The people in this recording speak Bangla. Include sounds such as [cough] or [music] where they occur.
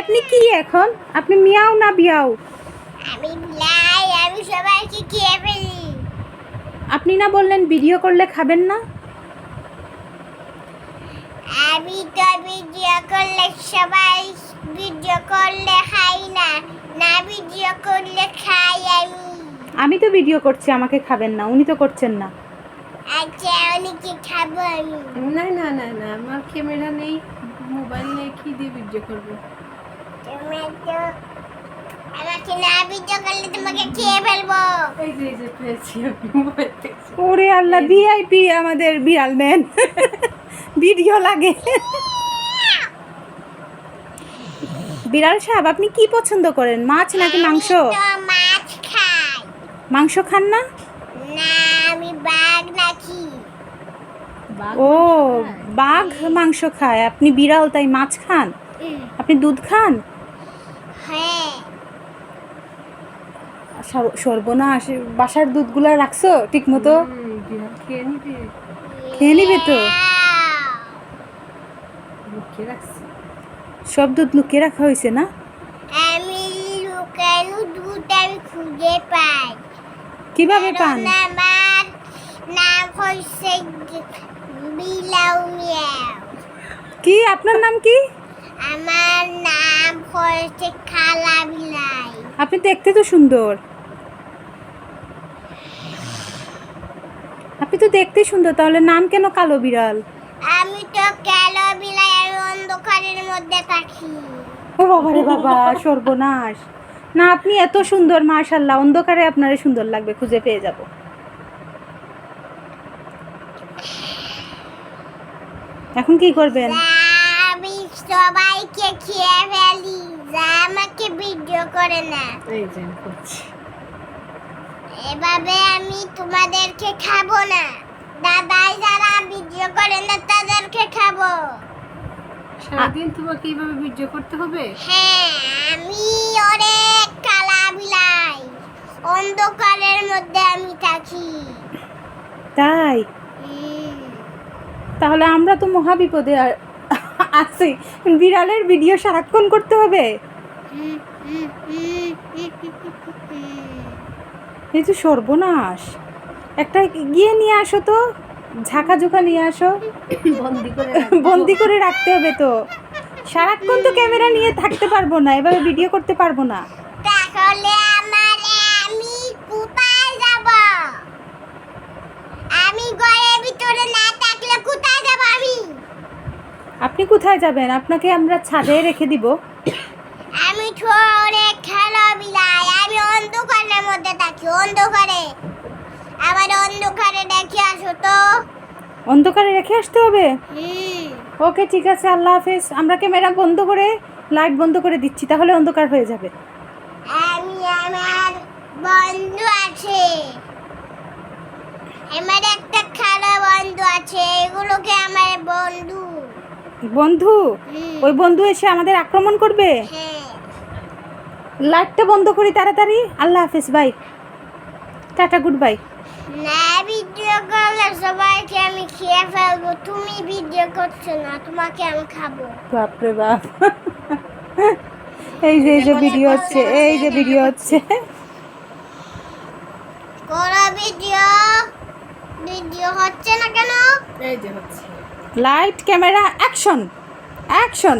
আপনি কি এখন? আপনি মিয়াও না বিয়াও? আমি বিলাই আমি সবাইকে খেয়ে ফেলি। আপনি না বললেন ভিডিও করলে খাবেন না? আমি তো ভিডিও করলে সবাই ভিডিও করলে খাই না। না ভিডিও করলে খাই আমি। আমি তো ভিডিও করছি আমাকে খাবেন না উনি তো করছেন না। আচ্ছা অনেকে খাব আমি? না না না না আমার ক্যামেরা নেই মোবাইল নেই কি দিয়ে ভিডিও করব? না ভিডিও করলে তোমাকে খেয়ে ফেলব। এই যে এই যে পেয়েছি আমি মোবাইল দেখছি ওরে আল্লাহ ভিআইপি আমাদের বিড়াল ম্যান ভিডিও লাগে। বিড়াল সাহেব আপনি কি পছন্দ করেন মাছ নাকি মাংস? মাছ খাই। মাংস খান না? না আমি বাঘ নাকি। ও বাঘ মাংস খায়। আপনি বিড়াল তাই মাছ খান? আপনি দুধ খান? হ্যাঁ। সর্বনাশ বাসার দুধগুলো রাখছো ঠিক মতো খেয়ে নিবে তো? সব দুধ লুকিয়ে রাখা হয়েছে না? আমি লুকানো দুধ আমি খুঁজে পাই কীভাবে পান? আমার নাম হচ্ছে বিলাউ মিয়াও কি? আপনার নাম কি? আমার নাম হচ্ছে খালা আপনি দেখতে তো সুন্দর। আপনি তো দেখতে সুন্দর তাহলে নাম কেন কালো বিড়াল? আমি তো কালো আমি অন্ধকারের মধ্যে থাকি ও বাবারে বাবা সর্বনাশ। না আপনি এত সুন্দর মাশাল্লাহ অন্ধকারে আপনারে সুন্দর লাগবে খুঁজে পেয়ে যাব। এখন কি করবেন? আমি সবাইকে খেয়ে ফেলি। করে না। এই যে করছি। এভাবে আমি তোমাদেরকে খাব না। দাদাই যারা ভিডিও করে না তাদেরকে খাব। সারাদিন তোমাকে এইভাবে ভিডিও করতে হবে? হ্যাঁ আমি অনেক কালা বিলাই। অন্ধকারের মধ্যে আমি থাকি। তাই? তাহলে আমরা তো মহাবিপদে আছি। বিড়ালের ভিডিও সারাক্ষণ করতে হবে। এই তো সর্বনাশ। একটা গিয়ে নিয়ে আসো তো ঝাঁকা ঝুঁকা নিয়ে আসো। বন্দি করে [laughs] বন্দি করে রাখতে হবে তো। সারাক্ষণ তো ক্যামেরা নিয়ে থাকতে পারব না এভাবে ভিডিও করতে পারব না। তাহলে আমার আমি কোথায় যাব? আমি ঘরের ভিতরে না থাকলে কোথায় যাব আমি? আপনি কোথায় যাবেন? আপনাকে আমরা ছাদে রেখে দিব। অন্ধকারে। আমার অন্ধকারে দেখে আসো তো। অন্ধকারে রেখে আসতে হবে? ওকে ঠিক আছে আল্লাহ হাফেজ। আমরা ক্যামেরা বন্ধ করে লাইট বন্ধ করে দিচ্ছি তাহলে অন্ধকার হয়ে যাবে। আমি আমার বন্ধু আছে। আমার একটা খারাপ বন্ধু আছে এগুলোকে আমার বন্ধু। বন্ধু? ওই বন্ধু এসে আমাদের আক্রমণ করবে? হ্যাঁ। লাইটটা বন্ধ করি তাড়াতাড়ি। আল্লাহ হাফেজ বাই। টাটা গুড বাই না ভিডিও করলে সবাইকে আমি খেয়ে ফেলব। তুমি ভিডিও করছ না তোমাকে আমি খাব। বাপরে বাপ। এই যে এই যে ভিডিও হচ্ছে এই যে ভিডিও হচ্ছে। করো ভিডিও ভিডিও হচ্ছে না কেন? এই যে হচ্ছে। Light camera action action